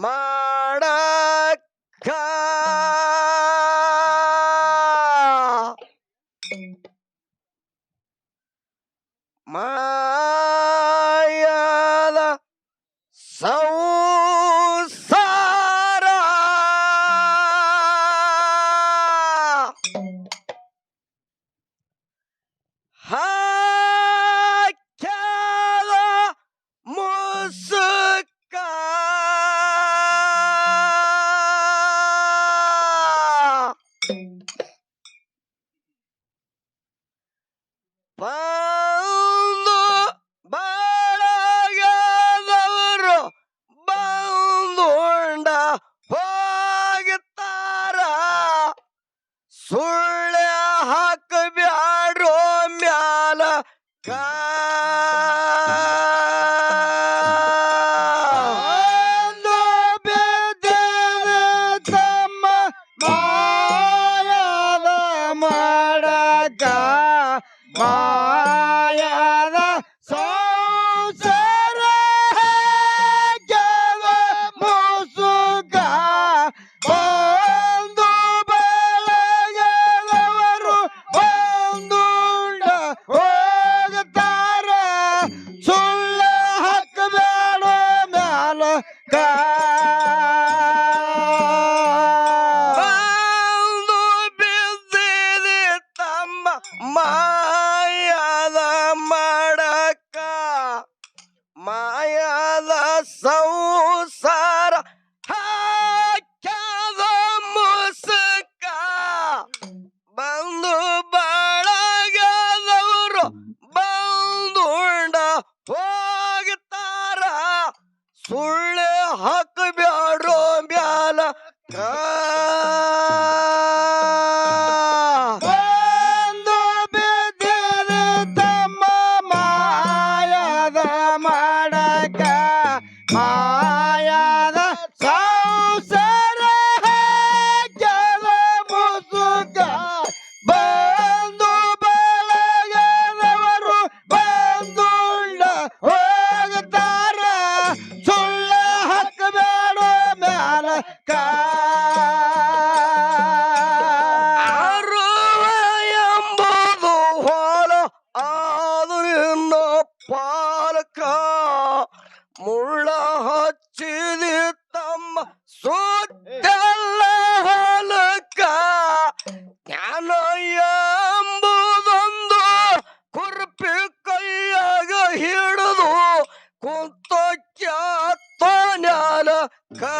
Ma ಬಂದು ಬಾಳಾಗದವರು ಬಂದು ಉಂಡ ಹೋಗುತ್ತಾರ? ಸುಳ್ಳ ಹಾಕ ಬ್ಯಾಡ್ರೋ ಮ್ಯಾಲ ಕಾ Yeah. ಮುಳ್ಳ ಹಚ್ಚಿದಿ ತಮ್ಮ ಸುತ್ತೆಲ್ಲ ಹೊಲಕ ಜ್ಞಾನ ಎಂಬುದೊಂದು ಕುರ್ಪಿ ಕೈಯಾಗ ಹಿಡಿದು ಕುಂತ ಜ್ಞಾನ ಕಾ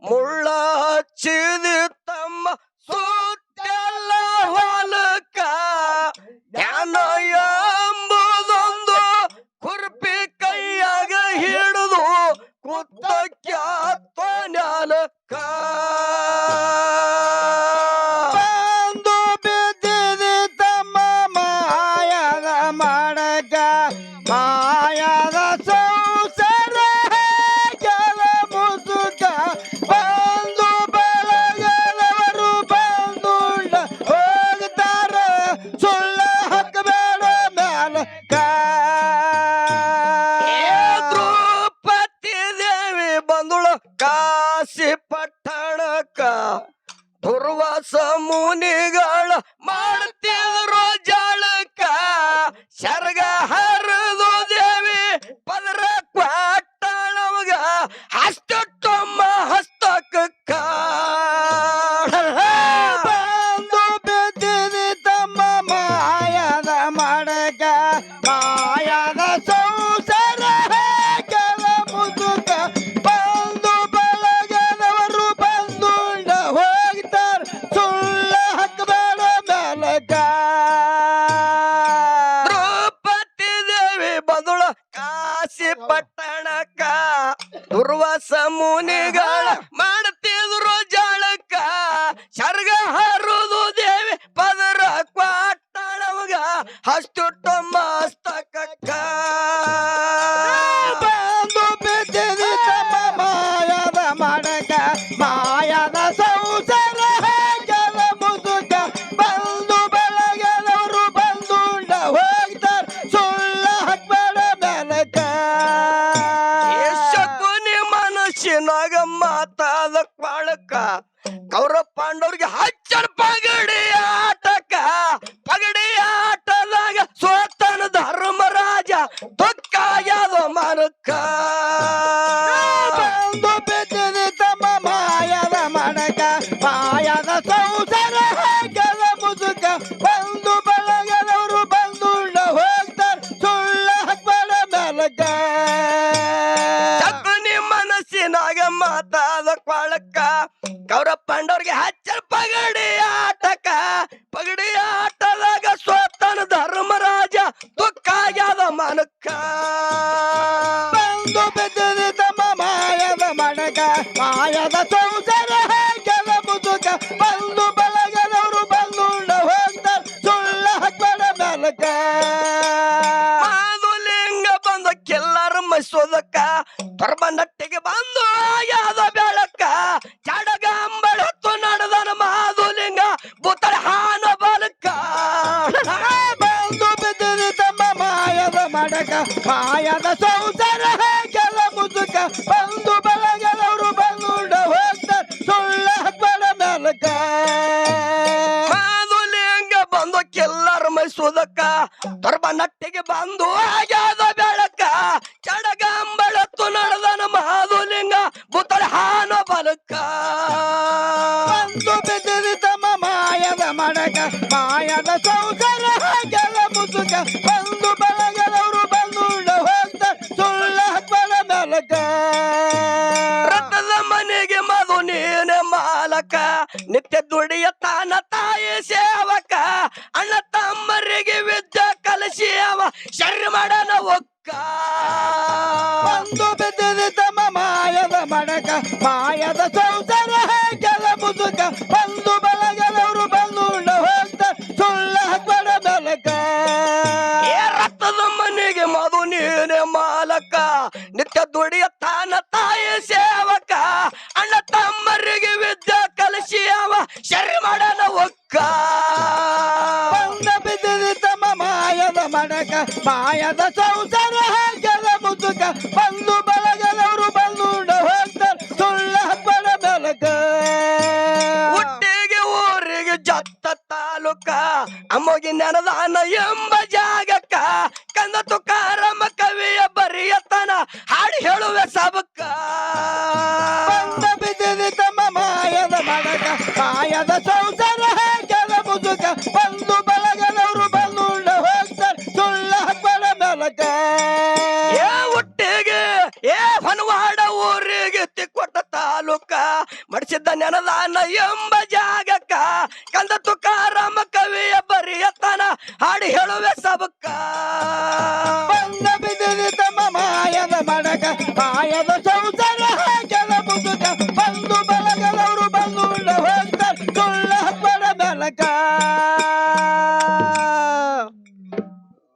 몰랐지 네 has ಪಾಂಡವ್ರಿಗೆ ಹಚ್ಚರ ಪಗಡಿ ಆಟಕ. ಪಗಡಿ ಆಟದಾಗ ಸೋತನ ಧರ್ಮರಾಜ ದುಃಖ ಯಾದ ಮನಕ್ಕ. ಬಂದು ಬಿದ್ದ ಮಾಯದ ಮಡಕ ಮಾಯದ ಸಂಸಾರ ಕೆಲ ಮುದುಕ ಬಂದು ಬೆಳಗೆದವರು ಬಂದು ಉಂಡ ಹೋಗ್ತಾರ ಸುಳ್ಳ ಹಾಕ್ಬೇಡ ಬೆಳಕ ಮಾದುಲಿಂಗ ಬಂದು ಕೆಲ್ಲರ ಮೈಸೋದಕ್ಕ ಧರ್ಮ ನಟ್ಟಿಗೆ ಬಂದು ಯಾದ ಸಂಸಾರ ಕೆಲ ಮುದುಕ ಬಂದು ಬೆಳಗೆದವರು ಬಂದು ಉಂಡ ಹೋಗ್ತಾರ ಸುಳ್ಳ ಹಬ್ಬದ ಮೇಲಕ ಲಿಂಗ ಬಂದು ಕೆಲ್ಲರ ಮೈಸೋದಕ್ಕ ತೊರಬ ನಟ್ಟಿಗೆ ಬಂದು ಆಗ್ಯಾದ ಬೆಳಕ ಚಡಗಂಬಳತ್ತು ನಡೆದನ ಮಾದುಲಿಂಗ ಬುತ್ತಳ ಹಾನ ಬಲಕ ಬಂದು ಬಿದ್ದಿರಿ ತಮ್ಮ ಮಾಯದ ಮಡಕ ಮಾಯದ ಸಂಸಾರ ಕೆಲ ಮುದುಕ ಬಂದು ನಿತ್ಯ ದುಡಿಯ ತಾನ ತಾಯಿ ಸೇವಕ ಅಣ್ಣ ತಮ್ಮರಿಗೆ ವಿದ್ಯ ಕಲಸಿ ಅವ ಶರ್ಮಡನ ಒಕ್ಕ. ಬಂದು ಬಿದ್ದಿದೆ ತಮ್ಮ ಮಾಯದ ಮಡಕ ಮಾಯದ ಸೌಂದರ್ಯ ಕೆಲ ಮುದುಕ. ಬಂದು ಬೆಳಗೆದವರು ಬಂದು ಉಂಡ ಹೋಗ್ತಾರ ಸುಳ್ಳ ಹಾಕ್ಬೇಡ ಬೆಳಕ. ಏ ರಥದ ಮನೆಗೆ ಮಧು ನೀನೆ ಮಾಲಕ ನಿತ್ಯ ದುಡಿಯ ತಾನ ತಾಯಿ ಸೇವಕ ಮಾಯದ ಸಂಸಾರ ಹಾಕದ ಮುದುಕ. ಬಂದು ಬಳಗದವರು ಬಂದು ಹೋಗ್ತಾರ. ಸುಳ್ಳ ಹಾಕ್ಬೇಡ ಬೆಳಕ. ಹುಟ್ಟಿಗೆ ಊರಿಗೆ ಜತ್ತ ತಾಲೂಕ. ಅಮ್ಮೋಗಿ ನೆನದಾನ ಎಂಬ ಜಾಗಕ್ಕ. ಕಂದ ತುಕಾರಮ್ಮ ಕವಿಯ ಬರಿಯತನ. ಹಾಡು ಹೇಳುವೆ ಸಬಕ್ಕ. ಬಂದ ಬಿದ್ದಿದೆ ತಮ್ಮ ಮಾಯದ ಮಡಕ. ಮಾಯದ ಸಂಸಾರ ಮಡಿಸಿದ್ದ ನೆನದಾನ ಎಂಬ ಜಾಗಕ್ಕ ಕಂದ ತುಕಾರಾಮ ಕವಿಯ